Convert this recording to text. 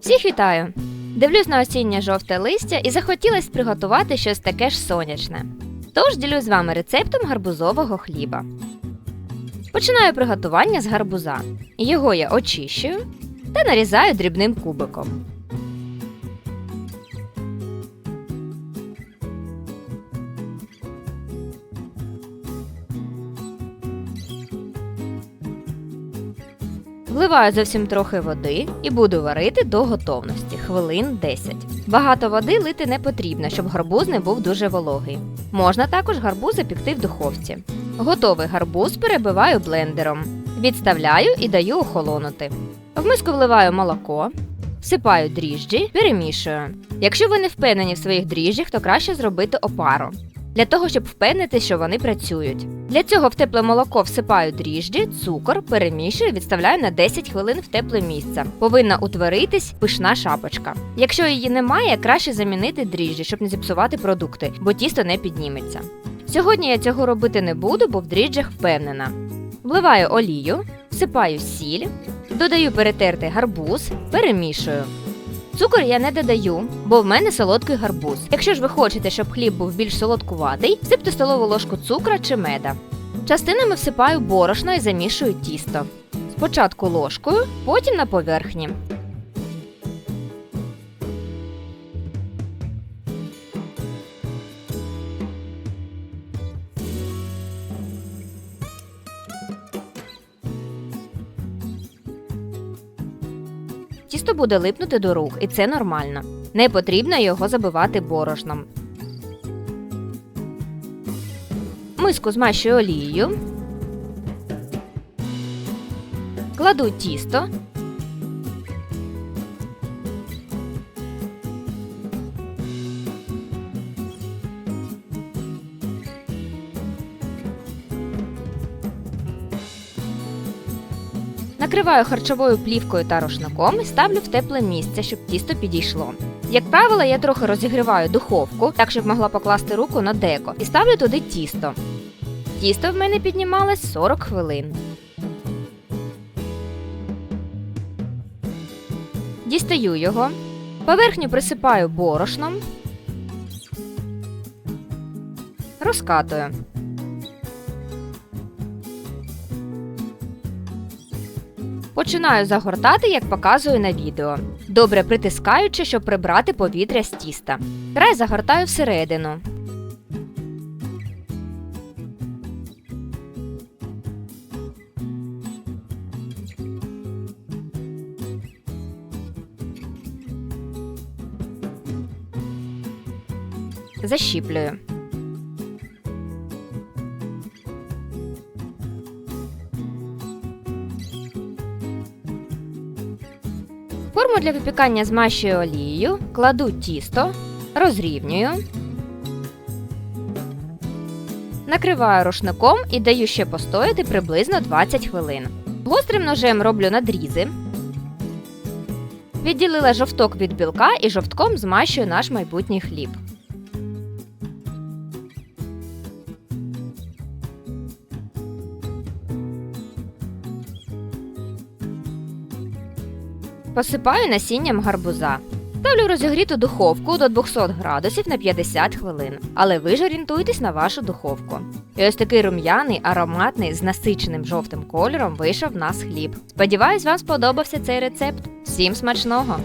Всіх вітаю! Дивлюсь на осіннє жовте листя і захотілося приготувати щось таке ж сонячне. Тож ділю з вами рецептом гарбузового хліба. Починаю приготування з гарбуза. Його я очищую та нарізаю дрібним кубиком. Вливаю зовсім трохи води і буду варити до готовності хвилин 10. Багато води лити не потрібно, щоб гарбуз не був дуже вологий. Можна також гарбуз запікти в духовці. Готовий гарбуз перебиваю блендером. Відставляю і даю охолонути. В миску вливаю молоко, всипаю дріжджі, перемішую. Якщо ви не впевнені в своїх дріжджах, то краще зробити опару. Для того, щоб впевнитися, що вони працюють. Для цього в тепле молоко всипаю дріжджі, цукор, перемішую, відставляю на 10 хвилин в тепле місце. Повинна утворитись пишна шапочка. Якщо її немає, краще замінити дріжджі, щоб не зіпсувати продукти, бо тісто не підніметься. Сьогодні я цього робити не буду, бо в дріжджах впевнена. Вливаю олію, всипаю сіль, додаю перетертий гарбуз, перемішую. Цукор я не додаю, бо в мене солодкий гарбуз. Якщо ж ви хочете, щоб хліб був більш солодкуватий, всипте столову ложку цукра чи меда. Частинами всипаю борошно і замішую тісто. Спочатку ложкою, потім на поверхні. Тісто буде липнути до рук, і це нормально. Не потрібно його забивати борошном. Миску змащую олією. Кладу тісто. Накриваю харчовою плівкою та рушником і ставлю в тепле місце, щоб тісто підійшло. Як правило, я трохи розігріваю духовку, так щоб могла покласти руку на деко, і ставлю туди тісто. Тісто в мене піднімалось 40 хвилин. Дістаю його. Поверхню присипаю борошном. Розкатую. Починаю загортати, як показую на відео, добре притискаючи, щоб прибрати повітря з тіста. Край загортаю всередину. Защіплюю. Форму для випікання змащую олією, кладу тісто, розрівнюю, накриваю рушником і даю ще постояти приблизно 20 хвилин. Гострим ножем роблю надрізи. Відділила жовток від білка і жовтком змащую наш майбутній хліб. Посипаю насінням гарбуза. Ставлю розігріту духовку до 200 градусів на 50 хвилин, але ви ж орієнтуйтесь на вашу духовку. І ось такий рум'яний, ароматний, з насиченим жовтим кольором вийшов в нас хліб. Сподіваюсь, вам сподобався цей рецепт. Всім смачного!